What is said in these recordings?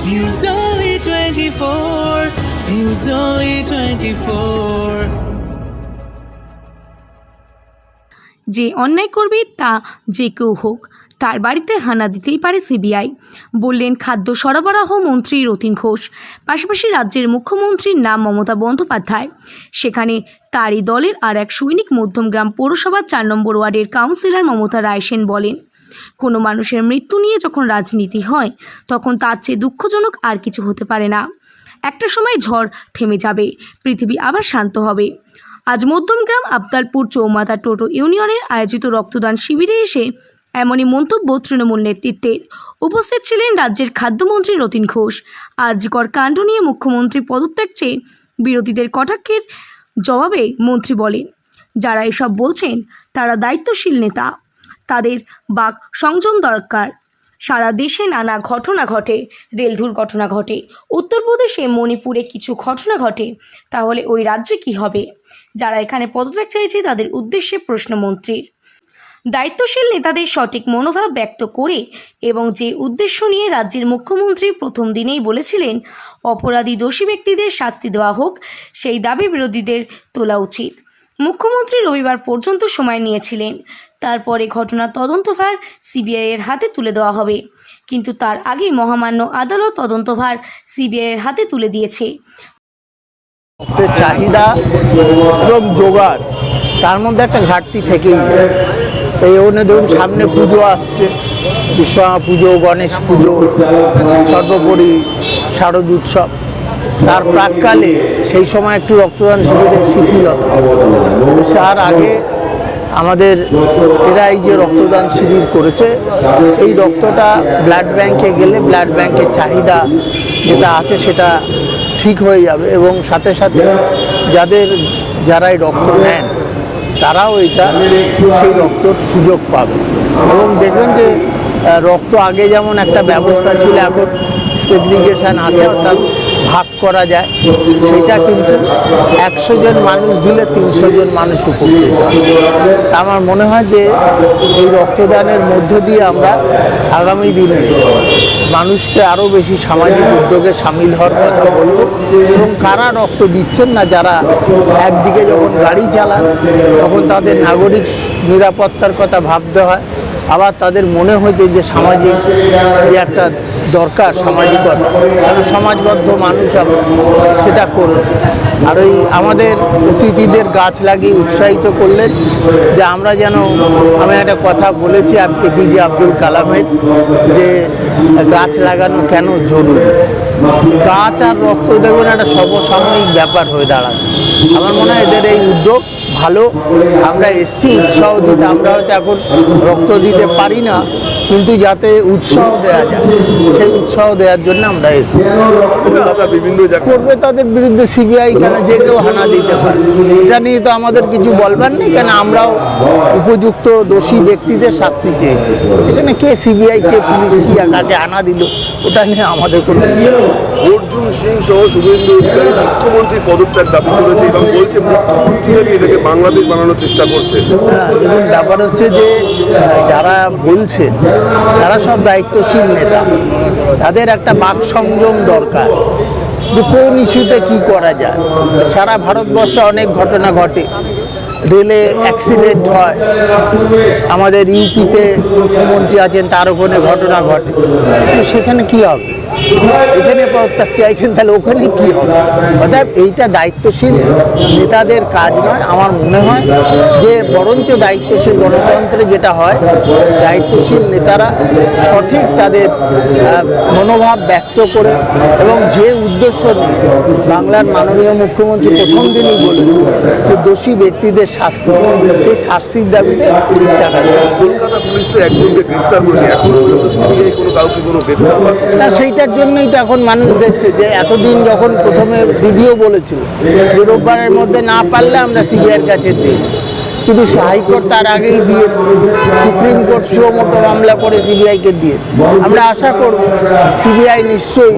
News Only 24. News Only 24. যে অন্যায় করবে তা যে কেউ হোক, তার বাড়িতে হানা দিতেই পারে সিবিআই বললেন খাদ্য সরবরাহ মন্ত্রী রতিন ঘোষ, পাশাপাশি রাজ্যের মুখ্যমন্ত্রীর নাম মমতা বন্দ্যোপাধ্যায় সেখানে তারই দলের আর এক সৈনিক মধ্যমগ্রাম পৌরসভার চার নম্বর ওয়ার্ডের কাউন্সিলর মমতা রায়সেন বলেন কোনো মানুষের মৃত্যু নিয়ে যখন রাজনীতি হয়, তখন তার চেয়ে দুঃখজনক আর কিছু হতে পারে না। একটা সময় ঝড় থেমে যাবে, পৃথিবী আবার শান্ত হবে। আজ মধ্যমগ্রাম আবদালপুর চৌমাথা টোটো ইউনিয়নের আয়োজিত রক্তদান শিবিরে এসে এমনই মন্তব্য তৃণমূল নেতৃত্বের। উপস্থিত ছিলেন রাজ্যের খাদ্যমন্ত্রী রতিন ঘোষ। আরজিকর কাণ্ড নিয়ে মুখ্যমন্ত্রী পদত্যাগ চেয়ে বিরোধীদের কটাক্ষের জবাবে মন্ত্রী বলেন, যারা এসব বলছেন, তারা দায়িত্বশীল নেতা। তাদের বাক সংযম দরকার। সারা দেশে নানা ঘটনা ঘটে, রেল দুর্ঘটনা ঘটে। উত্তরপ্রদেশে মণিপুরে কিছু ঘটনা ঘটে। তাহলে ওই রাজ্যে কি হবে? যারা এখানে পদত্যাগ চাইছে তাদের উদ্দেশ্যে প্রশ্নমন্ত্রীর। দায়িত্বশীল নেতাদের সঠিক মনোভাব ব্যক্ত করে এবং যে উদ্দেশ্য নিয়ে রাজ্যের মুখ্যমন্ত্রী প্রথম দিনেই বলেছিলেন, অপরাধী দোষী ব্যক্তিদের শাস্তি দেওয়া হোক, সেই দাবি বিরোধীদের তোলা উচিত। মুখ্যমন্ত্রী রবিবার পর্যন্ত সময় নিয়েছিলেন। তারপরে ঘটনার তদন্তভার সিবিআইয়ের হাতে তুলে দেওয়া হবে। কিন্তু তার আগে মহামান্য আদালত তদন্তভার সিবিআইয়ের হাতে তুলে দিয়েছে। চাহিদা এবং জোগাড়, তার মধ্যে একটা ঘাটতি থেকেই এই জন্য ধরুন সামনে পুজো আসছে বিশ্বকর্মা পুজো, গণেশ পুজো, সর্বোপরি শারদ উৎসব। তার প্রাককালে সেই সময় একটু রক্তদান শিবিরের শিথিলতা তার আগে আমাদের এরা এই যে রক্তদান শিবির করেছে, এই রক্তটা ব্লাড ব্যাংকে গেলে ব্লাড ব্যাংকের চাহিদা যেটা আছে সেটা ঠিক হয়ে যাবে এবং সাথে সাথে যাদের যারা এই রক্ত নেন, তারাও এটা সেই রক্তর সুযোগ পাবে। এবং দেখবেন যে রক্ত আগে যেমন একটা ব্যবস্থা ছিল, এখন সেগ্রিগেশন আছে, অর্থাৎ ভাগ করা যায়। সেটা কিন্তু একশো জন মানুষ দিলে তিনশো জন মানুষ উপকৃত আমার মনে হয় যে এই রক্তদানের মধ্য দিয়ে আমরা আগামী দিনে মানুষকে আরও বেশি সামাজিক উদ্যোগে সামিল হওয়ার কথা বলব। এবং কারা রক্ত দিচ্ছেন না, যারা একদিকে যখন গাড়ি চালান, তখন তাদের নাগরিক নিরাপত্তার কথা ভাবতে হয়। আবার তাদের মনে হয়েছে যে সামাজিক একটা দরকার সামাজিকতা কারণ সমাজবদ্ধ মানুষ সেটা করেছে? আর ওই আমাদের অতিথিদের গাছ লাগিয়ে উৎসাহিত করলেন যে আমরা যেন, আমি একটা কথা বলেছি আজকে বিজে আব্দুল কালামের, যে গাছ লাগানো কেন জরুরি? গাছ আর রক্ত দেবেন একটা সমসাময়িক ব্যাপার হয়ে দাঁড়াবে আমার মনে হয় এদের এই উদ্যোগ ভালো। আমরা এসছি, উৎসাহ দিতে। আমরা হয়তো এখন রক্ত দিতে পারি না। কিন্তু যাতে উৎসাহ দেওয়া যায় সেই উৎসাহ দেওয়ার জন্য আমরা এসেছি। বিভিন্ন করবে তাদের বিরুদ্ধে সিবিআই কেন? যে কেউ হানা দিতে পারে। এটা নিয়ে তো আমাদের কিছু বলবার নেই কেন আমরাও উপযুক্ত দোষী ব্যক্তিদের শাস্তি চেয়েছি। সেখানে কে সিবিআই কে পুলিশ কি কাকে হানা দিল ওটা নিয়ে আমাদের কোনো অর্জুন সিং সহ শুভেন্দু অধিকারী মুখ্যমন্ত্রী পদত্যাগ দাবি করেছে এবং বলছে মুখ্যমন্ত্রী এটাকে বাংলাদেশ বানানোর চেষ্টা করছে। হ্যাঁ, দেখুন ব্যাপার হচ্ছে যে যারা বলছেন তারা সব দায়িত্বশীল নেতা। তাদের একটা বাক সংযম দরকার যে কোন ইস্যুতে কি করা যায়। সারা ভারতবর্ষে অনেক ঘটনা ঘটে। রেলে অ্যাক্সিডেন্ট হয়। আমাদের ইউপিতে মুখ্যমন্ত্রী আছেন, তার ওখানে ঘটনা ঘটে। তো সেখানে কি হবে? এখানে পদত্যাগ চাইছেন তাহলে ওখানে কি হবে? অর্থাৎ এইটা দায়িত্বশীল নেতাদের কাজ নয়, আমার মনে হয় যে বরঞ্চ দায়িত্বশীল গণতন্ত্রে যেটা হয়, দায়িত্বশীল নেতারা সঠিক তাদের মনোভাব ব্যক্ত করে এবং যে উদ্দেশ্য নিয়ে বাংলার মাননীয় মুখ্যমন্ত্রী প্রথম দিনই বলেছেন যে দোষী ব্যক্তিদের শাস্তি। সেই শাস্তির দাবিতে কলকাতা পুলিশ তো একজনকে গ্রেপ্তার করেছে। এখনও কোনো কাউকে কোনো গ্রেপ্তার না সেইটার জন্যই তো এখন মানুষ দেখছে যে এতদিন যখন প্রথমে দিদিও বলেছিল যে রোববারের মধ্যে না পারলে আমরা সিবিআইয়ের কাছে দিই। কিন্তু সে হাইকোর্ট তার আগেই দিয়েছে সুপ্রিম কোর্ট সুমোটো মামলা করে সিবিআইকে দিয়ে। আমরা আশা করব সিবিআই নিশ্চয়ই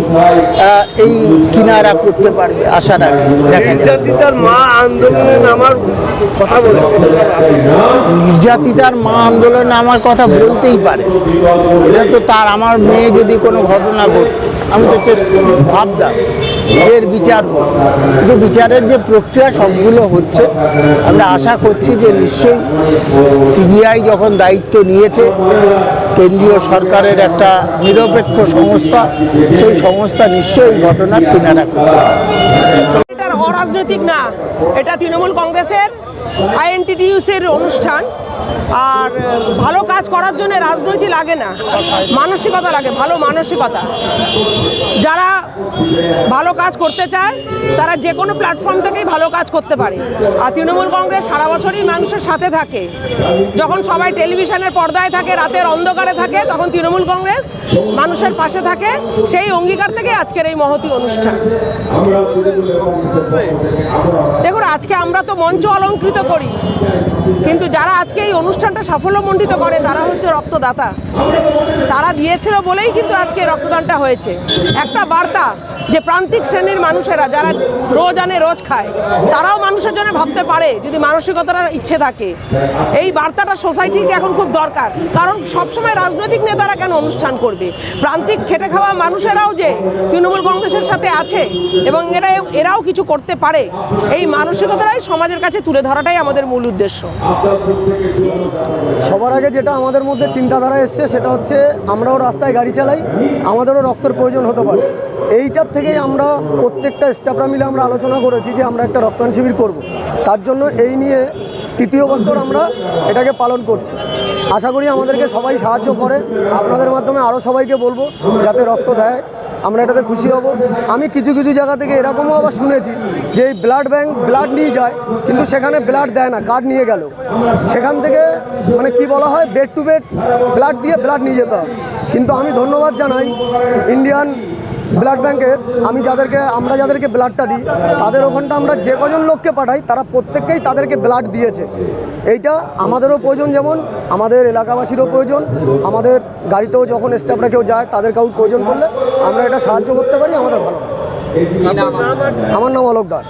এই কিনারা করতে পারবে আশা রাখি। নির্যাতিতার মা আন্দোলনে নামার কথা বলেছে। নির্যাতিতার মা আন্দোলনে আমার কথা বলতেই পারে। এটা তো তার আমার মেয়ে যদি কোনো ঘটনা ঘটে আমি তো চেষ্টা ভাবতাম। এর বিচার হোক। কিন্তু বিচারের যে প্রক্রিয়া সবগুলো হচ্ছে, আমরা আশা করছি যে নিশ্চয়ই সিবিআই যখন দায়িত্ব নিয়েছে, কেন্দ্রীয় সরকারের একটা নিরপেক্ষ সংস্থা, সেই সংস্থা নিশ্চয়ই ঘটনার কিনারা করবে। অরাজনৈতিক না, এটা তৃণমূল কংগ্রেসের আইএনটিডিউস এর অনুষ্ঠান। আর ভালো কাজ করার জন্য রাজনৈতিক লাগে না। মানসিকতা লাগে, ভালো মানসিকতা। যারা ভালো কাজ করতে চায়, তারা যে কোনো প্ল্যাটফর্ম থেকেই ভালো কাজ করতে পারে। আর তৃণমূল কংগ্রেস সারা বছরই মানুষের সাথে থাকে। যখন সবাই টেলিভিশনের পর্দায় থাকে, রাতের অন্ধকারে থাকে, তখন তৃণমূল কংগ্রেস মানুষের পাশে থাকে। সেই অঙ্গীকার থেকে আজকের এই মহতি অনুষ্ঠান। দেখুন, আজকে আমরা তো মঞ্চ অলঙ্কৃত করি। কিন্তু যারা আজকে এই অনুষ্ঠানটা সাফল্যমণ্ডিত করে, তারা হচ্ছে রক্তদাতা। তারা দিয়েছিল বলেই কিন্তু আজকে রক্তদানটা হয়েছে। একটা বার্তা যে প্রান্তিক শ্রেণির মানুষেরা যারা রোজ আনে, রোজ খায়, তারাও মানুষের জন্য ভাবতে পারে যদি মানসিকতার ইচ্ছে থাকে। এই বার্তাটা সোসাইটিকে এখন খুব দরকার। কারণ সবসময় রাজনৈতিক নেতারা কেন অনুষ্ঠান করবে? প্রান্তিক খেটে খাওয়া মানুষেরাও যে তৃণমূল কংগ্রেসের সাথে আছে এবং এরা, এরাও কিছু করতে পারে, এই মানসিকতাটাই সমাজের কাছে তুলে ধরাটাই আমাদের মূল উদ্দেশ্য। সবার আগে যেটা আমাদের মধ্যে চিন্তাধারা এসছে, সেটা হচ্ছে আমরাও রাস্তায় গাড়ি চালাই, আমাদেরও রক্তের প্রয়োজন হতে পারে। এইটার থেকেই আমরা প্রত্যেকটা স্টাফরা মিলে আমরা আলোচনা করেছি যে আমরা একটা রক্তদান শিবির করব। তার জন্য এই নিয়ে তৃতীয় বছর আমরা এটাকে পালন করছি। আশা করি আমাদেরকে সবাই সাহায্য করে। আপনাদের মাধ্যমে আরও সবাইকে বলব, যাতে রক্ত দেয়। আমরা এটাতে খুশি হব। আমি কিছু কিছু জায়গা থেকে এরকমও আবার শুনেছি যে এই ব্লাড ব্যাঙ্ক ব্লাড নিয়ে যায়, কিন্তু সেখানে ব্লাড দেয় না কার্ড নিয়ে গেল। সেখান থেকে মানে কি বলা হয় বেড টু বেড ব্লাড দিয়ে ব্লাড নিয়ে যেতে হবে। কিন্তু আমি ধন্যবাদ জানাই ইন্ডিয়ান ব্লাড ব্যাংকের আমি যাদেরকে আমরা যাদেরকে ব্লাডটা দিই তাদের ওখানটা আমরা যে কজন লোককে পাঠাই তারা প্রত্যেককেই তাদেরকে ব্লাড দিয়েছে। এইটা আমাদেরও প্রয়োজন যেমন আমাদের এলাকাবাসীরও প্রয়োজন আমাদের গাড়িতেও যখন স্টাফরা কেউ যায় তাদের কাউ প্রয়োজন পড়লে আমরা এটা সাহায্য করতে পারি আমাদের ভালো আমার নাম অলোক দাস।